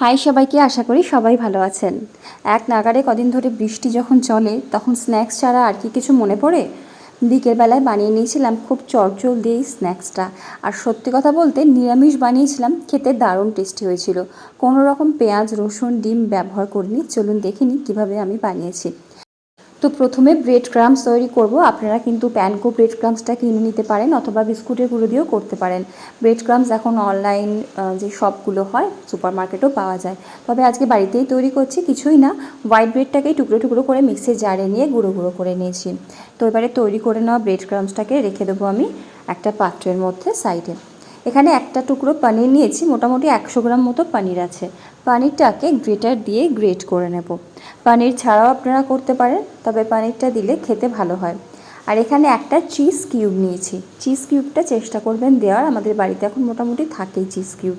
High সবাইকে, আশা করি সবাই ভালো আছেন। এক নাগারে কদিন ধরে বৃষ্টি যখন চলে, তখন স্ন্যাক্স ছাড়া আর কি কিছু মনে পড়ে? বিকেলবেলায় বানিয়ে নিয়েছিলাম খুব চটজল দিয়ে স্ন্যাক্সটা। আর সত্যি কথা বলতে, নিরামিষ বানিয়েছিলাম, খেতে দারুণ টেস্টি হয়েছিল। কোনো রকম পেঁয়াজ, রসুন, ডিম ব্যবহার করিনি। চলুন দেখিনি কীভাবে আমি বানিয়েছি। তো প্রথমে ব্রেড ক্রামস তৈরি করব। আপনারা কিন্তু প্যানকো ব্রেড ক্রামসটা কিনে নিতে পারেন অথবা বিস্কুটের গুঁড়ো দিয়েও করতে পারেন। ব্রেড ক্রামস এখন অনলাইন যে শপগুলো হয় সুপার মার্কেটেও পাওয়া যায়। তবে আজকে বাড়িতেই তৈরি করছি, কিছুই না। হোয়াইট ব্রেডটাকেই টুকরো টুকরো করে মিক্সির জারে নিয়ে গুঁড়ো গুঁড়ো করে নিয়েছি। তো এবারে তৈরি করে নেওয়া ব্রেড ক্রামসটাকে রেখে দেবো আমি একটা পাত্রের মধ্যে সাইডে এখানে একটা টুকরো পনির নিয়েছি, মোটামুটি একশো গ্রাম মতো পনির আছে। পনিরটাকে গ্রেটার দিয়ে গ্রেট করে নেব। পনির ছাড়াও আপনারা করতে পারেন, তবে পনিরটা দিলে খেতে ভালো হয়। আর এখানে একটা চিজ কিউব নিয়েছি। চিজ কিউবটা চেষ্টা করবেন দেওয়ার, আমাদের বাড়িতে এখন মোটামুটি থাকেই চিজ কিউব।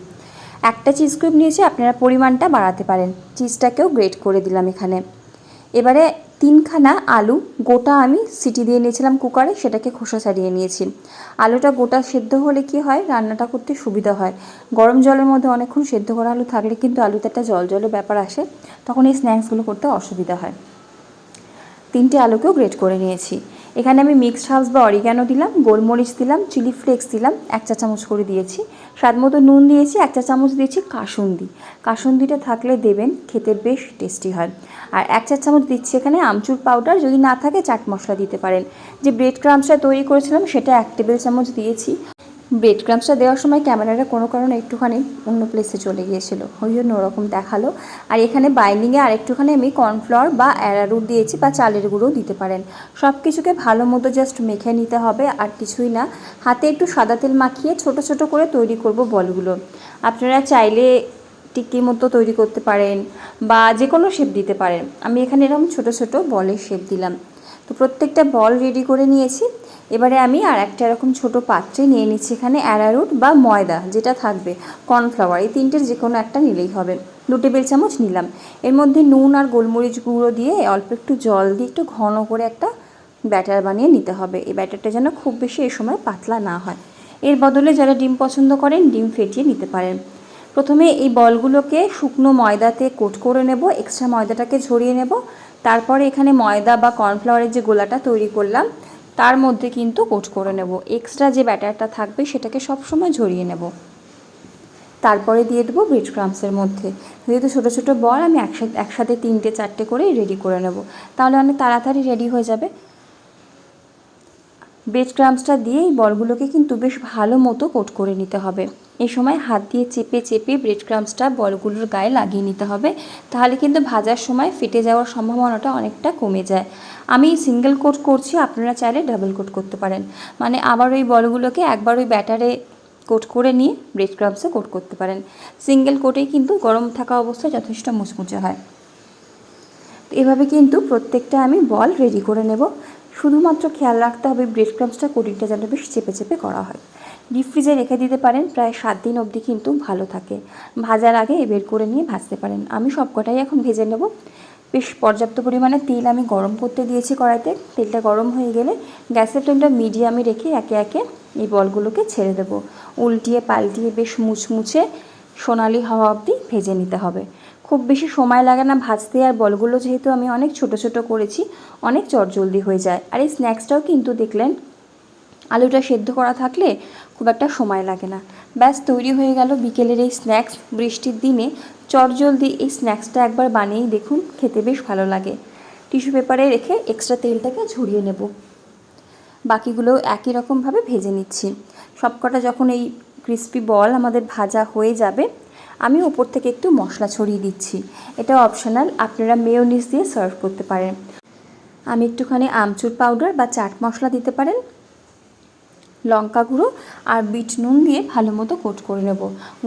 একটা চিজ কিউব নিয়েছি, আপনারা পরিমাণটা বাড়াতে পারেন। চিজটাকেও গ্রেট করে দিলাম এখানে। এবারে তিনখানা আলু, গোটা আমি সিটি দিয়ে নিয়েছিলাম কুকারে, সেটাকে খোসা ছাড়িয়ে নিয়েছি। আলুটা গোটা সেদ্ধ হলে কি হয়? রান্নাটা করতে সুবিধা হয়। গরম জলের মধ্যে অনেকক্ষণ সেদ্ধ করা আলু থাকলে কিন্তু আলুতে একটা জল জলের ব্যাপার আসে, তখন এই স্ন্যাক্সগুলো করতে অসুবিধা হয়। তিনটে আলুকেও গ্রেট করে নিয়েছি। এখানে আমি মিক্সড হাউস বা অরিগ্যানো দিলাম, গোলমরিচ দিলাম চিলি ফ্লেক্স দিলাম, এক চা চামচ করে দিয়েছি। স্বাদ মতো নুন দিয়েছি, এক চা চামচ দিয়েছি কাসুন্দি। কাসুন্দিটা থাকলে দেবেন, খেতে বেশ টেস্টি হয়। আর এক চা চামচ দিচ্ছি এখানে আমচুর পাউডার যদি না থাকে চাট মশলা দিতে পারেন। যে ব্রেড ক্রামসটা তৈরি করেছিলাম, সেটা এক টেবিল চামচ দিয়েছি। ব্রেড ক্রামসটা দেওয়ার সময় ক্যামেরাটা কোনো কারণে একটুখানি অন্য প্লেসে চলে গিয়েছিল। ওই জন্য ওরকম দেখাল। আর এখানে বাইন্ডিংয়ে আর একটুখানি আমি কর্নফ্লাওয়ার বা অ্যারারুট দিয়েছি বা চালের গুঁড়োও দিতে পারেন। সব কিছুকে ভালো মতো জাস্ট মেখে নিতে হবে, আর কিছুই না। হাতে একটু সাদা তেল মাখিয়ে ছোট ছোট করে তৈরি করব বলগুলো। আপনারা চাইলে টিক্কির মতো তৈরি করতে পারেন বা যে কোনো শেপ দিতে পারেন। আমি এখানে এরকম ছোট ছোট বলের শেপ দিলাম। তো প্রত্যেকটা বল রেডি করে নিয়েছি। এবারে আমি আর একটা এরকম ছোট পাত্রে নিয়ে নিচ্ছি এখানে অ্যারারুট বা ময়দা যেটা থাকবে কর্নফ্লাওয়ার এই তিনটের যে কোনো একটা নিলেই হবে। দু টেবিল চামচ নিলাম। এর মধ্যে নুন আর গোলমরিচ গুঁড়ো দিয়ে অল্প একটু জল দিয়ে একটু ঘন করে একটা ব্যাটার বানিয়ে নিতে হবে। এই ব্যাটারটা যেন খুব বেশি এই সময় পাতলা না হয়। এর বদলে যারা ডিম পছন্দ করেন, ডিম ফেটিয়ে নিতে পারেন। প্রথমে এই বলগুলোকে শুকনো ময়দাতে কোট করে নেব এক্সট্রা ময়দাটাকে ঝরিয়ে নেব। তারপরে এখানে ময়দা বা কর্নফ্লাওয়ারের যে গোলাটা তৈরি করলাম, তার মধ্যে কিন্তু কোট করে নেব। এক্সট্রা যে ব্যাটারটা থাকবে, সেটাকে সবসময় ঝরিয়ে নেব। তারপরে দিয়ে দেবো ব্রেড ক্রামসের মধ্যে। যেহেতু ছোটো ছোটো বল, আমি একসাথে একসাথে তিনটে, চারটে করে রেডি করে নেব। তাহলে অনেক তাড়াতাড়ি রেডি হয়ে যাবে। ব্রেড ক্রামসটা দিয়ে এই বলগুলোকে কিন্তু বেশ ভালো মতো কোট করে নিতে হবে। এই সময় হাত দিয়ে চেপে চেপে ব্রেড ক্রামসটা বলগুলোর গায়ে লাগিয়ে নিতে হবে, তাহলে কিন্তু ভাজার সময় ফেটে যাওয়ার সম্ভাবনাটা অনেকটা কমে যায়। আমি সিঙ্গেল কোট করছি, আপনারা চাইলে ডাবল কোট করতে পারেন। মানে আবার ওই বলগুলোকে একবার ওই ব্যাটারে কোট করে নিয়ে ব্রেড ক্রামসে কোট করতে পারেন। সিঙ্গেল কোটেই কিন্তু গরম থাকা অবস্থায় যথেষ্ট মুচমুচে হয়। এভাবে কিন্তু প্রত্যেকটা আমি বল রেডি করে নেব। শুধুমাত্র খেয়াল রাখতে হবে ব্রেড ক্রামসটা কোটিংটা যেন বেশ চেপে চেপে করা হয়। ডিপ ফ্রিজে রেখে দিতে পারেন, প্রায় সাত দিন অবধি কিন্তু ভালো থাকে। ভাজার আগে বের করে নিয়ে ভাজতে পারেন। আমি সবকটাই এখন ভেজে নেব। বেশ পর্যাপ্ত পরিমাণে তেল আমি গরম করতে দিয়েছি কড়াইতে। তেলটা গরম হয়ে গেলে গ্যাসের ফ্লেমটা মিডিয়ামে রেখে একে একে এই বলগুলোকে ছেড়ে দেবো। উল্টিয়ে পাল্টিয়ে বেশ মুচমুচে সোনালি হওয়া অবধি ভেজে নিতে হবে। খুব বেশি সময় লাগে না ভাজতে আর বলগুলো যেহেতু আমি অনেক ছোট ছোট করেছি, অনেক চটজলদি হয়ে যায়। আর এই স্ন্যাক্সটাও কিন্তু দেখলেন, আলুটা সেদ্ধ করা থাকলে খুব একটা সময় লাগে না। ব্যাস, তৈরি হয়ে গেল বিকেলের এই স্ন্যাক্স, বৃষ্টির দিনে চটজলদি এই স্ন্যাক্সটা একবার বানিয়েই দেখুন, খেতে বেশ ভালো লাগে। টিস্যু পেপারে রেখে এক্সট্রা তেলটাকে ঝরিয়ে নেব। বাকিগুলো একই রকমভাবে ভেজে নিচ্ছি। সবকটা যখন এই ক্রিস্পি বল আমাদের ভাজা হয়ে যাবে আমি উপর থেকে একটু মশলা ছড়িয়ে দিচ্ছি। এটা অপশনাল আপনারা মেয়োনিজ দিয়ে সার্ভ করতে পারেন। আমি একটুখানি আমচুর পাউডার বা চাট মশলা দিতে পারেন। লঙ্কা গুঁড়ো আর বিট নুন দিয়ে ভালো মতো কোট করে নেব।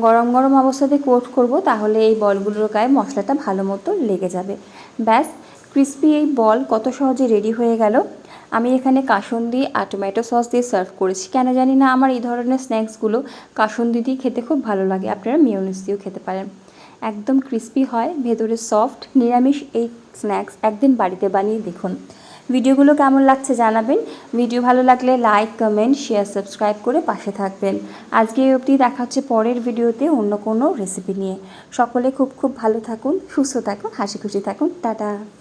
গরম গরম অবস্থাতে কোট করব, তাহলে এই বলগুলোর গায়ে মশলাটা ভালো মতো লেগে যাবে। ব্যাস ক্রিস্পি এই বল কত সহজে রেডি হয়ে গেল? আমি এখানে কাসুন্দি আর টমেটো সস দিয়ে সার্ভ করেছি। কেন জানি না আমার এই ধরনের স্ন্যাক্সগুলো কাসুন্দি দিয়ে খেতে খুব ভালো লাগে। আপনারা মিউনিস দিয়েও খেতে পারেন। একদম ক্রিস্পি হয়, ভেতরে সফট, নিরামিষ এই স্ন্যাক্স একদিন বাড়িতে বানিয়ে দেখুন। ভিডিওগুলো কেমন লাগছে জানাবেন। ভিডিও ভালো লাগলে লাইক, কমেন্ট, শেয়ার, সাবস্ক্রাইব করে পাশে থাকবেন। আজকে এই অবধি দেখা হচ্ছে পরের ভিডিওতে অন্য কোনো রেসিপি নিয়ে। সকলে খুব খুব ভালো থাকুন, সুস্থ থাকুন হাসি খুশি থাকুন। টাটা।